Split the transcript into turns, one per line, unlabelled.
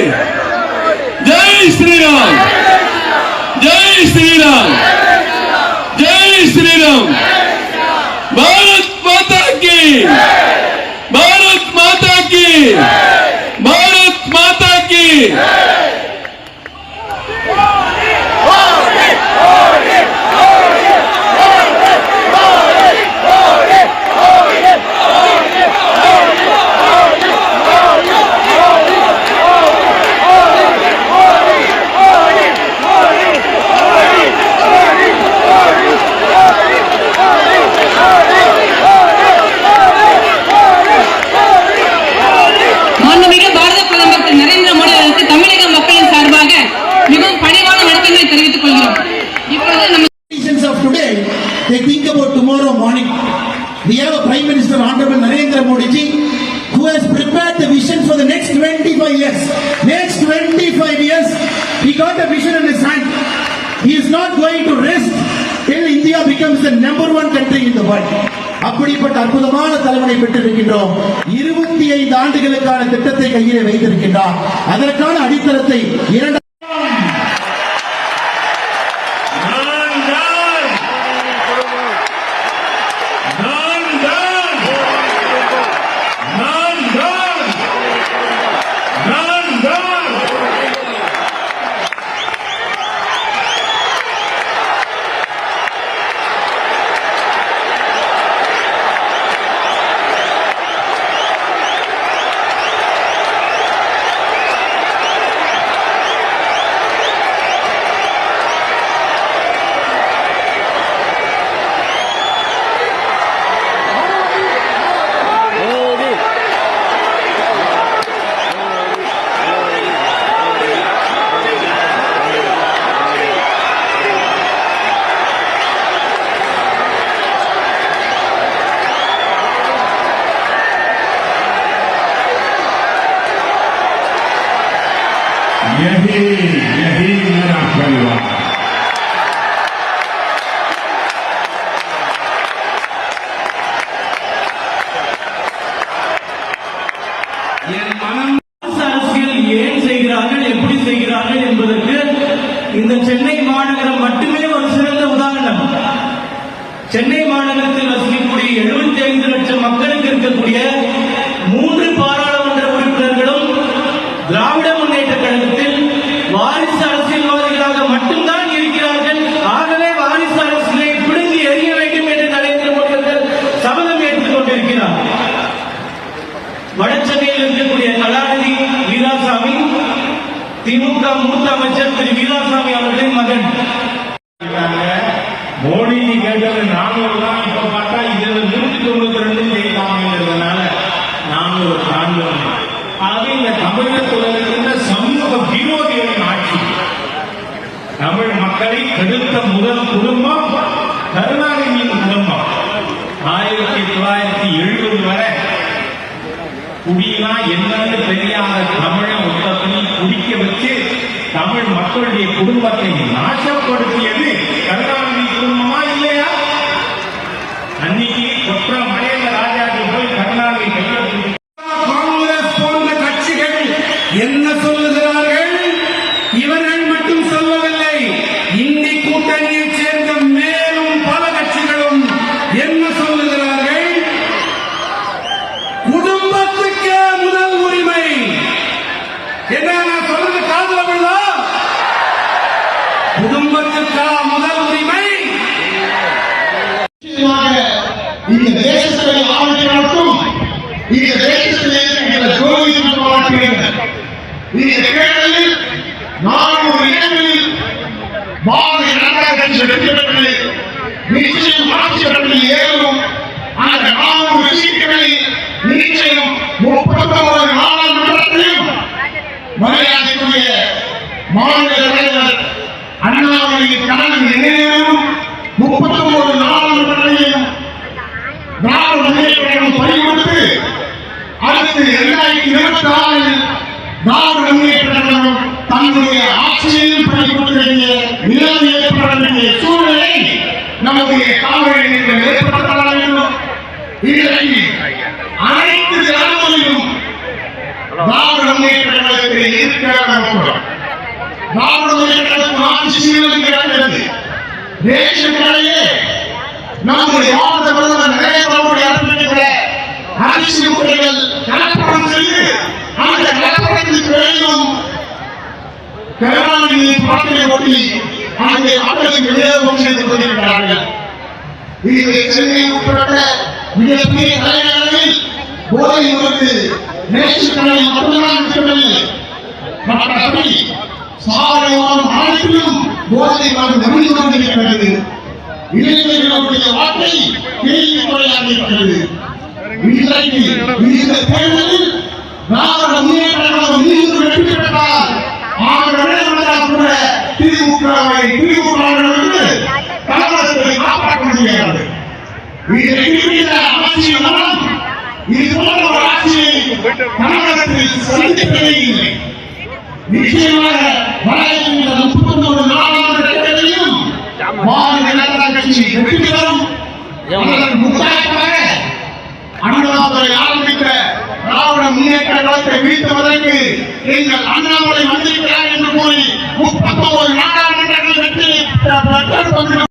जय श्री राम जय श्री राम जय श्री राम भारत माता
की। भारत माता की। भारत माता की। Morning. We have a Prime Minister, Honorable Narendra Modi ji, who has prepared the vision for the next 25 years. Next 25 years, he got a vision in his hand. He is not going to rest till India becomes the number one country in the world. அப்படிப்பட்ட அற்புதமான தலைவனை பெற்றிருக்கின்றோம் இருபத்தி ஐந்து ஆண்டுகளுக்கான திட்டத்தை கையிலே வைத்திருக்கின்றார் அதற்கான அடித்தளத்தை இரண்டு
No! यही यही मेरा परिवार
என் மனம் அரசியல் ஏன் செய்கிறார்கள் எப்படி செய்கிறார்கள் என்பதற்கு இந்த சென்னை மாநகரம் மட்டுமே ஒரு சிறந்த உதாரணம் சென்னை மாநகரத்தில் வசிக்கக்கூடிய 75 ஐந்து லட்சம் மக்களுக்கு இருக்கக்கூடிய மூன்று பாராளுமன்ற திமுக மூத்த அமைச்சர் திரு வீராசாமி அவர்களின் மகன்.
மோடி கேட்டது நானூறு தான். இப்ப பார்த்தா இதுல நூத்தி தொண்ணூத்தி ரெண்டு ஜெயிப்பாங்கிறதுனால நானூறு தாண்டுவோம் ஆக இந்த தமிழகத்தில் இருக்கின்ற சமூக விரோதிகளின் ஆட்சி. தமிழ் மக்களை கெடுத்த முதல் குடும்பம் கருணாநிதியின் குடும்பம். ஆயிரத்தி தொள்ளாயிரத்தி எழுபது வரை குடினா என்னன்னு தெரியாத தமிழ மொத்தத்தில் குடிக்க வச்சு தமிழ் மக்களுடைய குடும்பத்தை நாசப்படுத்தியது கருணாநிதி
இந்த
தேசத்தை ஆட்சி நடத்தும் இந்த தேசத்திலே இருக்கிற இந்த நானூறு இடங்களில் பாரதிய ஜனதா கட்சி வெற்றி நிச்சயம் ஆட்சி ஏறும் அந்த நானூறு சீட்டுகளில் நிச்சயம் முப்பத்தொன்பது நாடாளுமன்றத்திலும் மரியாதைக்குரிய மாநில தலைவர் அண்ணாமலையின் கடன் நினைவும் முப்பத்தொன்பது நம்முடைய காவலில் நீரில் ஏற்படுத்தப்பட வேண்டும் இன்றைக்கு அனைத்து கிராமங்களிலும் திராவிட முன்னேற்ற கழகத்தில் இருக்கிற திராவிட முன்னேற்ற கழகம் ஆட்சி சீரழிக்கிறது ரேஷன் கடையே நம்முடைய மாவட்ட பிரதமர் நரேந்திர மோடி அரசிருக்கிற அரிசி முறைகள் கலப்படம் செய்து அந்த கலப்படத்துக்கு வெளியும் கருணாநிதி படத்தை ஒட்டி அங்கே அவர்களுக்கு விநியோகம் செய்து கொண்டிருக்கிறார்கள். இது சென்னை உட்பட மிகப்பெரிய தலைநகரில் போதை மருந்து ரேஷன் மட்டும்தான் இருக்கவில்லை மற்றபடி சாலையோரம் அனைத்திலும் போதை மருந்து நம்பிக்கை கொண்டிருக்கிறது. இளைஞர்களுடைய வார்த்தை கேள்விக்குறையாக இருக்கிறது. இன்றைக்கு இந்த தேர்தலில் திராவிட முன்னேற்ற மீண்டும் வெற்றி பெற்றால் தமிழகத்தில் சந்திக்கவே இல்லை நிச்சயமாக வரைகின்ற முப்பத்தொன்பது நாடாளுமன்ற தேர்தலையும் பாரதிய ஜனதா கட்சி வெற்றி பெறும் அண்ணாமலை ஆரம்பித்த திராவிட முன்னேற்ற கழகத்தை வீழ்த்துவதற்கு அண்ணாமலை வந்திருக்கிறார் என்று கூறி முப்பத்தொன்பது நாடாளுமன்றங்கள் வெற்றி பெற்று